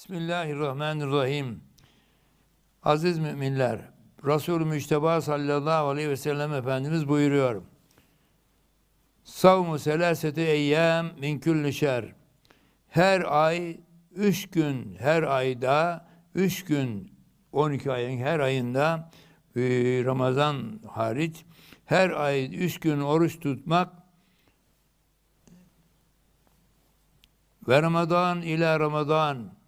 Bismillahirrahmanirrahim. Aziz müminler, Resul-ü Müşteba sallallahu aleyhi ve sellem Efendimiz buyuruyor. Savmu selaseti eyyam min külli şer. Her ay üç gün, her ayda üç gün, 12 ayın her ayında e, Ramazan hariç her ay üç gün oruç tutmak ve Ramazan ile Ramazan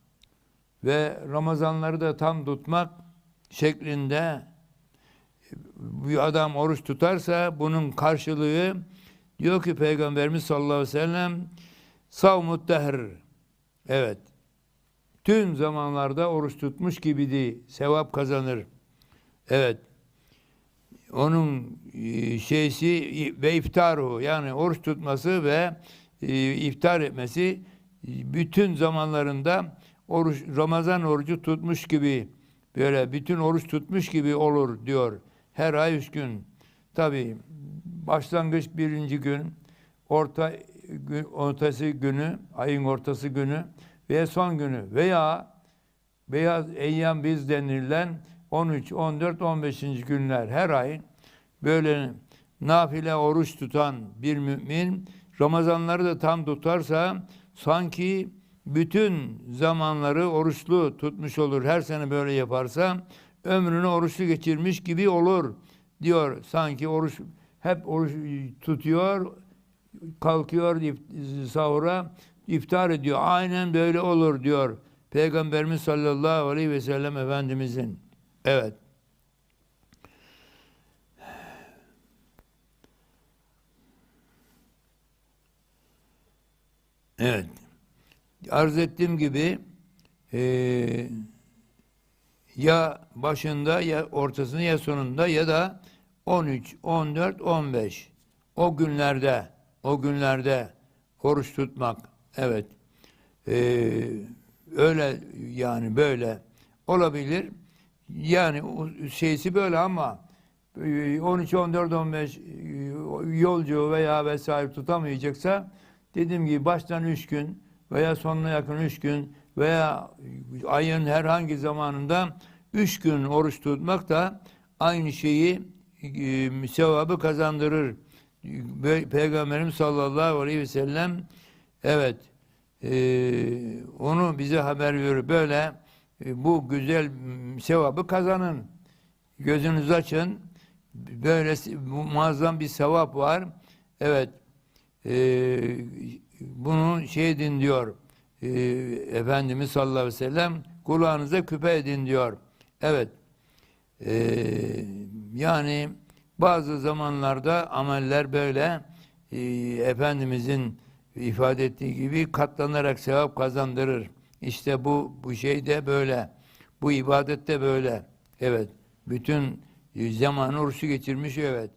ve Ramazanları da tam tutmak şeklinde bir adam oruç tutarsa bunun karşılığı diyor ki Peygamberimiz sallallahu aleyhi ve sellem savmut dehr evet. Tüm zamanlarda oruç tutmuş gibiydi sevap kazanır. Evet. Onun e, şeysi ve iftaru yani oruç tutması ve e, iftar etmesi e, bütün zamanlarında oruç Ramazan orucu tutmuş gibi böyle bütün oruç tutmuş gibi olur diyor. Her ay üç gün. Tabi başlangıç birinci gün, orta ortası günü, ayın ortası günü ve son günü veya beyaz eyyam biz denilen 13, 14, 15. günler her ay böyle nafile oruç tutan bir mümin Ramazanları da tam tutarsa sanki bütün zamanları oruçlu tutmuş olur. Her sene böyle yaparsa ömrünü oruçlu geçirmiş gibi olur diyor. Sanki oruç hep oruç tutuyor, kalkıyor sahura iftar ediyor. Aynen böyle olur diyor. Peygamberimiz sallallahu aleyhi ve sellem Efendimizin. Evet. Evet. Arz ettiğim gibi eee, ya başında ya ortasında ya sonunda ya da 13, 14, 15 o günlerde o günlerde oruç tutmak evet. Eee, öyle yani böyle olabilir. Yani şeysi böyle ama e, 13, 14, 15 e, yolcu veya vesaire tutamayacaksa dediğim gibi baştan 3 gün veya sonuna yakın 3 gün veya ayın herhangi zamanında 3 gün oruç tutmak da aynı şeyi e, sevabı kazandırır. Peygamberimiz sallallahu aleyhi ve sellem evet e, onu bize haber veriyor. Böyle e, bu güzel sevabı kazanın. Gözünüzü açın. Böyle muazzam bir sevap var. Evet. E, bunu şey edin diyor. E, Efendimiz sallallahu aleyhi ve sellem kulağınıza küpe edin diyor. Evet. E, yani bazı zamanlarda ameller böyle e, Efendimizin ifade ettiği gibi katlanarak sevap kazandırır. İşte bu bu şey de böyle. Bu ibadet de böyle. Evet. Bütün e, zamanı oruçlu geçirmiş evet.